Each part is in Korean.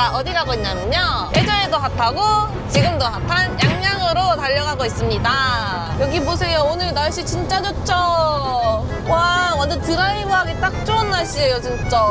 제가 어디 가고 있냐면요. 예전에도 핫하고 지금도 핫한 양양으로 달려가고 있습니다. 여기 보세요. 오늘 날씨 진짜 좋죠? 와, 완전 드라이브하기 딱 좋은 날씨예요, 진짜.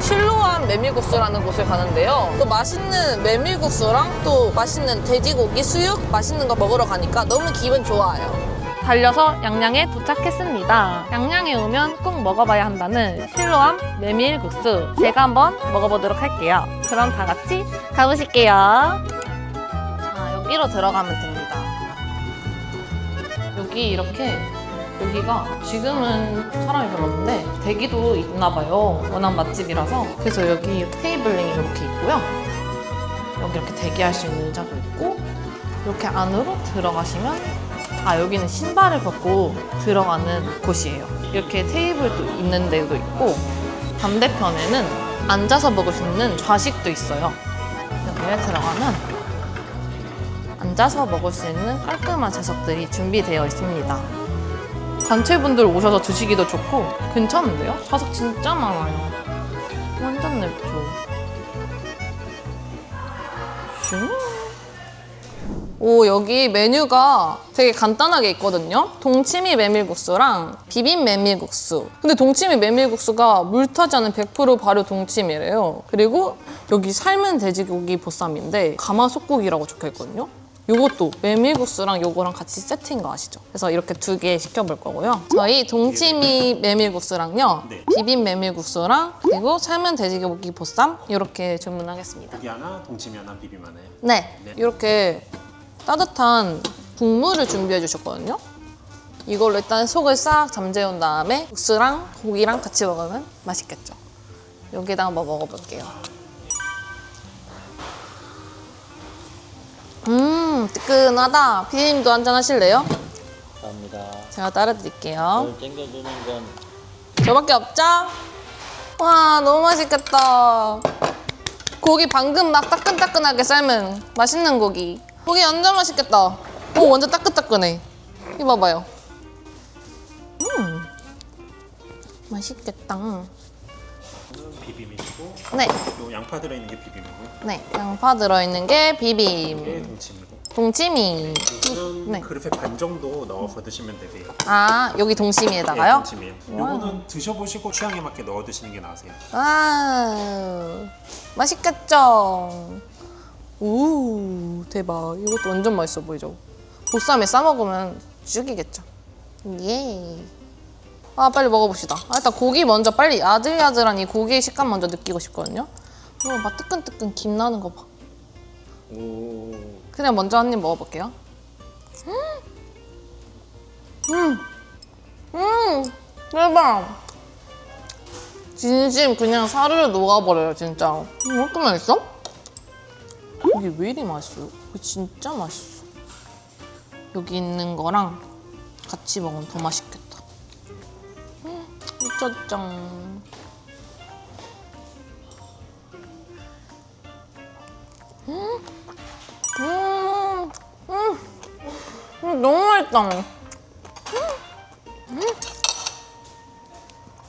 실로암 메밀국수라는 곳을 가는데요. 또 맛있는 메밀국수랑 또 맛있는 돼지고기 수육 맛있는 거 먹으러 가니까 너무 기분 좋아요. 달려서 양양에 도착했습니다. 양양에 오면 꼭 먹어봐야 한다는 실로암 메밀국수. 제가 한번 먹어보도록 할게요. 그럼 다 같이 가보실게요. 자, 여기로 들어가면 됩니다. 여기 이렇게 여기가 지금은 사람이 별로 없는데 대기도 있나 봐요. 워낙 맛집이라서. 그래서 여기 테이블링이 이렇게 있고요. 여기 이렇게 대기할 수 있는 의자도 있고 이렇게 안으로 들어가시면 아 여기는 신발을 벗고 들어가는 곳이에요. 이렇게 테이블도 있는 데도 있고 반대편에는 앉아서 먹을 수 있는 좌식도 있어요. 여기에 들어가면 앉아서 먹을 수 있는 깔끔한 좌석들이 준비되어 있습니다. 단체분들 오셔서 드시기도 좋고 괜찮은데요? 좌석 진짜 많아요. 완전 냅죠. 슝. 오 여기 메뉴가 되게 간단하게 있거든요 동치미 메밀국수랑 비빔 메밀국수 근데 동치미 메밀국수가 물 타지 않은 100% 발효 동치미래요 그리고 여기 삶은 돼지고기 보쌈인데 가마솥국이라고 적혀있거든요 요것도 메밀국수랑 요거랑 같이 세트인 거 아시죠? 그래서 이렇게 두 개 시켜볼 거고요 저희 동치미 메밀국수랑요 네. 비빔 메밀국수랑 그리고 삶은 돼지고기 보쌈 이렇게 주문하겠습니다 고기 하나, 동치미 하나, 비빔 하나. 네, 네. 이렇게 따뜻한 국물을 준비해 주셨거든요. 이걸로 일단 속을 싹 잠재운 다음에 국수랑 고기랑 같이 먹으면 맛있겠죠. 여기다 한번 먹어볼게요. 음, 뜨끈하다. 피디님도 한잔 하실래요? 감사합니다. 제가 따라드릴게요. 챙겨주는 건 저밖에 없죠? 와, 너무 맛있겠다. 고기 방금 막 따끈따끈하게 삶은 맛있는 고기. 고기 완전 맛있겠다. 오, 완전 따끈따끈해. 이거 봐봐요. 음, 맛있겠다. 비빔이고, 네, 요 양파 들어있는 게 비빔이고요. 네. 양파 들어있는 게 이게 비빔. 동치미고. 동치미. 이거는 네. 그릇에 반 정도 넣어서 드시면 되세요. 아, 여기 동치미에다가요? 네, 동치미. 요거는 드셔보시고 취향에 맞게 넣어 드시는 게 나으세요. 아, 맛있겠죠? 우 대박. 이것도 완전 맛있어 보이죠? 보쌈에 싸 먹으면 죽이겠죠? 예. 아, 빨리 먹어봅시다. 아, 일단 고기 먼저 빨리 야들야들한 이 고기의 식감 먼저 느끼고 싶거든요? 이거 막 뜨끈뜨끈 김 나는 거 봐. 오 그냥 먼저 한 입 먹어볼게요. 음! 음! 대박! 진심 그냥 사르르 녹아버려요, 진짜. 음, 이렇게 맛있어? 이게 왜 이리 맛있어요? 이거 진짜 맛있어. 여기 있는 거랑 같이 먹으면 더 맛있겠다. 음, 미쳤짱. 음, 음, 음, 너무 맛있다. 음, 음.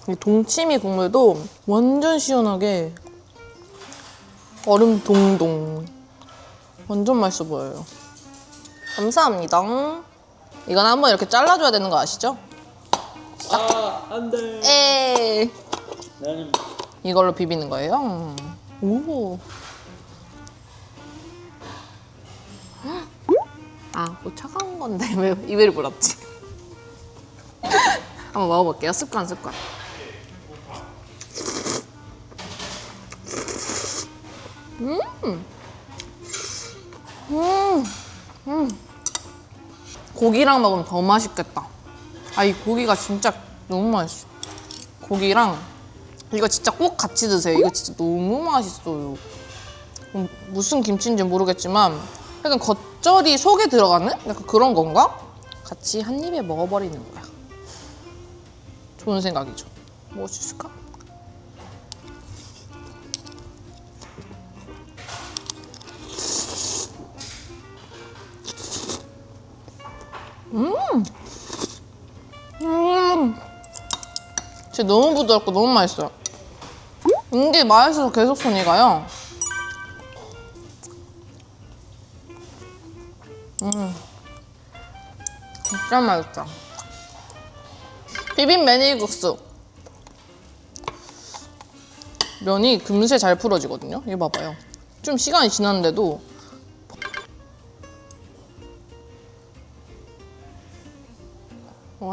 이 동치미 국물도 완전 시원하게 얼음 동동. 완전 맛있어 보여요. 감사합니다. 이건 한번 이렇게 잘라줘야 되는 거 아시죠? 아 안 돼. 에 나는 이걸로 비비는 거예요. 오. 아, 뭐 차가운 건데 왜 입에를 불었지? 한번 먹어볼게요. 습관, 습관. 음, 음, 음. 고기랑 먹으면 더 맛있겠다. 아, 이 고기가 진짜 너무 맛있어. 고기랑 이거 진짜 꼭 같이 드세요. 이거 진짜 너무 맛있어요. 음, 무슨 김치인지 모르겠지만 약간 겉절이 속에 들어가는 약간 그런 건가? 같이 한 입에 먹어버리는 거야. 좋은 생각이죠. 수 있을까? 음. 음. 진짜 너무 부드럽고 너무 맛있어요. 이게 맛있어서 계속 손이 가요. 음. 진짜 맛있다. 비빔 메밀국수. 면이 금세 잘 풀어지거든요. 이거 봐봐요. 좀 시간이 지났는데도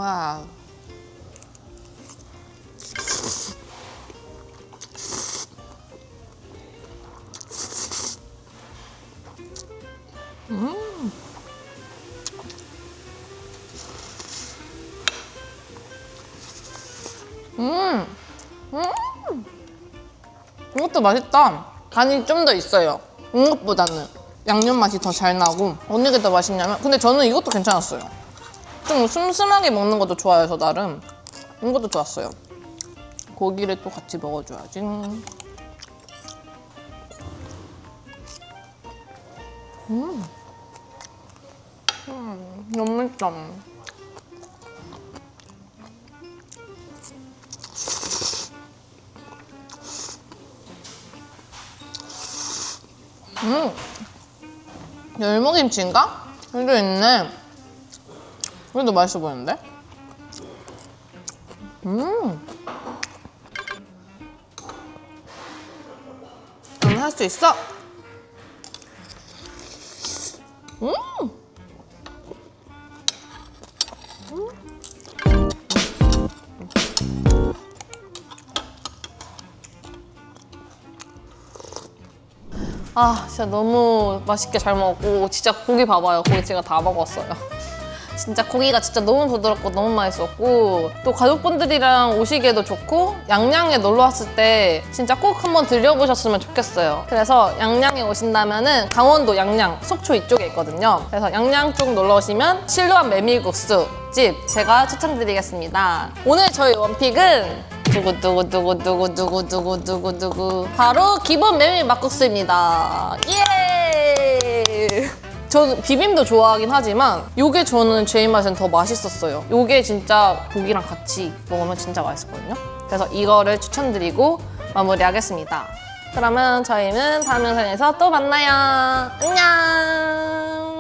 와우. 이것도 맛있다. 간이 좀 더 있어요. 이것보다는 양념 맛이 더 잘 나고 어느 게 더 맛있냐면 근데 저는 이것도 괜찮았어요. 좀 슴슴하게 먹는 것도 좋아해서 나름 이것도 좋았어요. 고기를 또 같이 먹어줘야지. 음, 음 너무 맛있다. 열무김치인가? 여기도 있네. 그래도 맛있어 보이는데? 음. 넌 할 수 있어. 음. 아 진짜 너무 맛있게 잘 먹었고 진짜 고기 봐봐요 고기 제가 다 먹었어요 진짜 고기가 진짜 너무 부드럽고 너무 맛있었고 또 가족분들이랑 오시기에도 좋고 양양에 놀러 왔을 때 진짜 꼭 한번 들려보셨으면 좋겠어요 그래서 양양에 오신다면은 강원도 양양 속초 이쪽에 있거든요 그래서 양양 쪽 놀러 오시면 실루한 메밀국수 집 제가 추천드리겠습니다 오늘 저희 원픽은 두구두구두구두구두구두구두구 바로 기본 메밀 막국수입니다. 예! 저는 비빔도 좋아하긴 하지만 요게 저는 제 입맛엔 더 맛있었어요. 요게 진짜 고기랑 같이 먹으면 진짜 맛있거든요. 그래서 이거를 추천드리고 마무리하겠습니다. 그러면 저희는 다음 영상에서 또 만나요. 안녕!